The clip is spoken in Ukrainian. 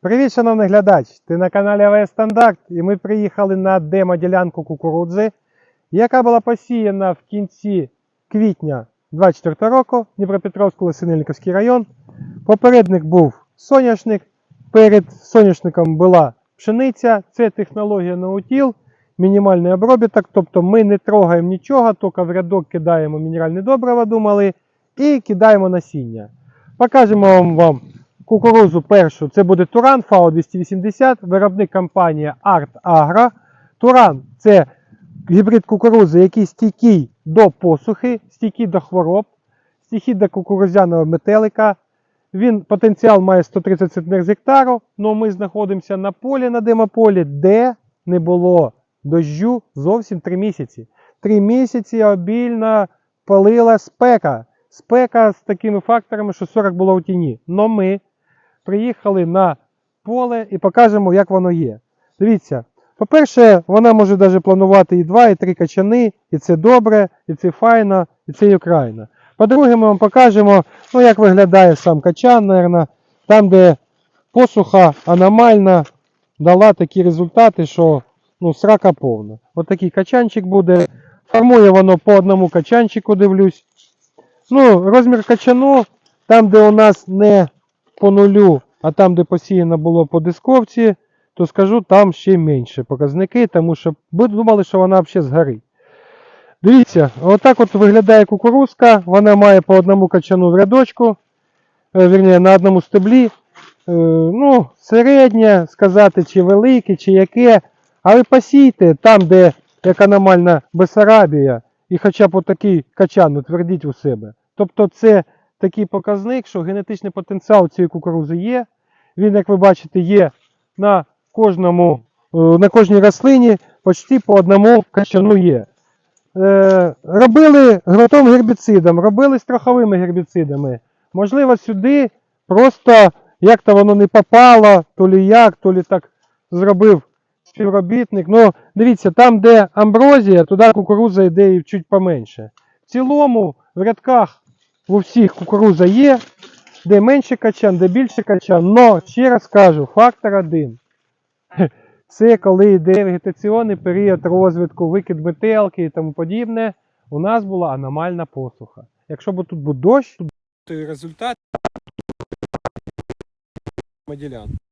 Привіт, шановний глядач! Ти на каналі АВС Стандарт і ми приїхали на демо-ділянку кукурудзи, яка була посіяна в кінці квітня 24 року, Дніпропетровський Лисинельниковський район. Попередник був соняшник. Перед соняшником була пшениця. Це технологія наутіл, мінімальний обробіток. Тобто ми не трогаємо нічого, тільки в рядок кидаємо мінеральне добриво, думали, і кидаємо насіння. Покажемо вам кукурузу першу. Це буде Туран ФАО 280, виробник компанія Art Agro. Туран це гібрид кукурузи, який стійкий до посухи, стійкий до хвороб, стійкий до кукурузяного метелика. Він потенціал має 130 центнер з гектару, але ми знаходимося на полі, на демополі, де не було дощу зовсім 3 місяці. 3 місяці обільно палила спека. Спека з такими факторами, що 40 було у тіні. Но ми приїхали на поле і покажемо, як воно є. Дивіться, по-перше, вона може навіть планувати і 2, і 3 качани, і це добре, і це файно, і це Україна. По-друге, ми вам покажемо, ну, як виглядає сам качан, наверное, там, де посуха аномальна дала такі результати, що ну, срака повна. От такий качанчик буде. Формує воно по одному качанчику, дивлюсь. Ну, розмір качану, там, де у нас не по нулю, а там, де посіяно було по дисковці, то скажу, там ще менше показники, тому що ви думали, що вона взагалі згорить. Дивіться, отак от виглядає кукурузка. Вона має по одному качану в рядочку, е, вірніше, на одному стеблі. Е, Ну, середнє сказати, чи велике, чи яке. Але посійте там, де як аномальна Бесарабія, і хоча б отакий качан утвердіть у себе. Тобто це такий показник, що генетичний потенціал цієї кукурузи є. Він, як ви бачите, є на кожному, е, на кожній рослині почти по одному качану є. Е, робили ґрунтовим гербіцидом, робили страховими гербіцидами. Можливо, сюди просто як-то воно не попало, то лі як, то лі так зробив співробітник. Ну, дивіться, там, де амброзія, туди кукуруза йде і чуть поменше. В цілому в рядках у всіх кукуруза є, де менше качан, де більше качан. Но, ще раз кажу, фактор один. Це коли йде вегетаційний період розвитку, викид метелки і тому подібне, у нас була аномальна посуха. Якщо б тут був дощ, то результат ділянки.